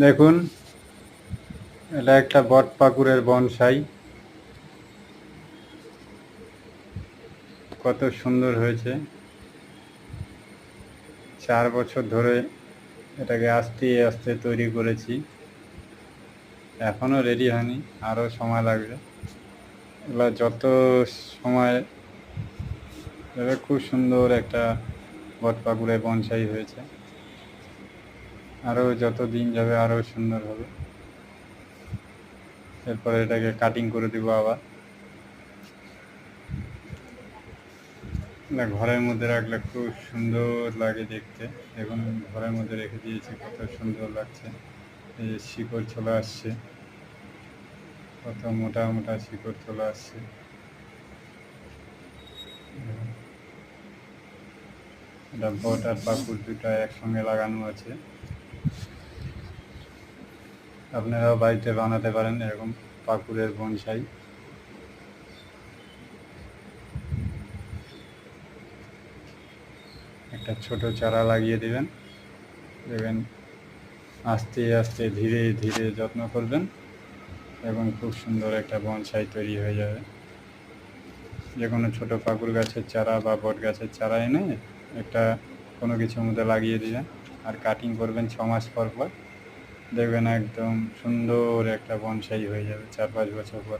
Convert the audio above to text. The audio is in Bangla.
দেখুন, এটা একটা বট পাকুড়ের বনসাই। কত সুন্দর হয়েছে। চার বছর ধরে এটাকে আস্তে আস্তে তৈরি করেছি। এখনও রেডি হয়নি আরও সময় লাগবে। এগুলো যত সময় এবার খুব সুন্দর একটা বট পাকুড়ের বনসাই হয়েছে। আরও যত দিন যাবে আরও সুন্দর হবে। এরপরে এটাকে কাটিং করে দিব আবার। না, ঘরের মধ্যে রাখলে খুব সুন্দর লাগে দেখতে। এখন ঘরের মধ্যে রেখে দিয়েছি, কত সুন্দর লাগছে। এই যে শিকড় চলে আসছে। কত মোটা মোটা শিকড় চলে আসছে। এটা বট আর পাকুড় দুটা একসঙ্গে লাগানো আছে। আপনারাও বাড়িতে বানাতে পারেন, এরকম পাকুড়ের বনসাই। একটা ছোট চারা লাগিয়ে দেবেন দেখবেন আস্তে আস্তে ধীরে ধীরে যত্ন করবেন, এবং খুব সুন্দর একটা বনসাই তৈরি হয়ে যাবে। যে কোনো ছোটো পাকুর গাছের চারা বা বট গাছের চারা এনে একটা কোনো কিছুর মধ্যে লাগিয়ে দিবেন, আর কাটিং করবেন ছ মাস পর পর। দেখবেন একদম সুন্দর একটা বনসাই হয়ে যাবে চার পাঁচ বছর পর।